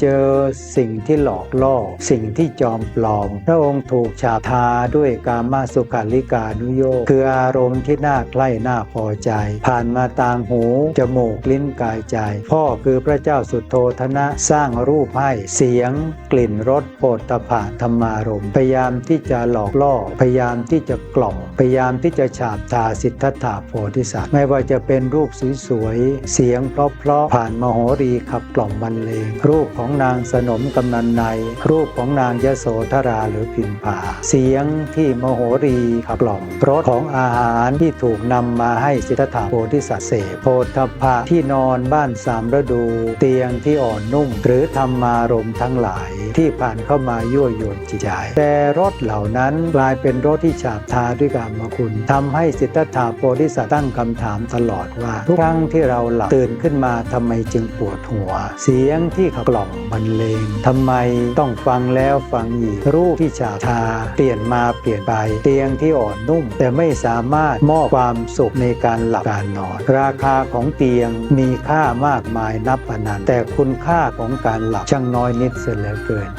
เจอสิ่งที่หลอกล่อ สิ่งที่จอมปลอม พระองค์ถูกฉาบทาด้วยกามาสุขาริกานุโยคคืออารมณ์ที่น่าใกล้น่าพอใจ ผ่านมาต่างหู จมูกลิ้นกายใจ พ่อคือพระเจ้าสุโธธนะสร้างรูปให้เสียง กลิ่นรสโปรตภะธรรมารมพยายามที่จะหลอกล่อ พยายามที่จะกล่อมพยายามที่จะฉาบทาสิทธัตถะโพธิสัตว์ ไม่ว่าจะเป็นรูปสวยๆเสียงเพราะๆผ่านมโหรีขับกล่อมบรรเลงรูปขของนางสนมกำนันใน รูปของนางยโสธราหรือพิมพา เสียงที่มโหรีขับกล่อมรสของอาหารที่ถูกนำมาให้สิทธัตถะโพธิสัตว์เสพโพธพะที่นอนบ้านสามฤดู เตียงที่อ่อนนุ่ม หรือธรรมารมทั้งหลายที่ผ่านเข้ามายั่วยวนจิตใจ แต่รสเหล่านั้นกลายเป็นรสที่ฉาบทาด้วยกามคุณทำให้สิทธัตถะโพธิสัตว์ตั้งคำถามตลอดว่า ทุกครั้งที่เราหลับตื่นขึ้นมาทำไมจึงปวดหัว เสียงที่เขากล่อมบรรเลงทำไมต้องฟังแล้วฟังอีก รูปที่ฉาบทาเปลี่ยนมาเปลี่ยนไป เตียงที่อ่อนนุ่ม แต่ไม่สามารถมอบความสุขในการหลับการนอน ราคาของเตียงมีค่ามากมายนับอนันต์แต่คุณค่าของการหลับช่างน้อยนิดเสียเหลือเกิน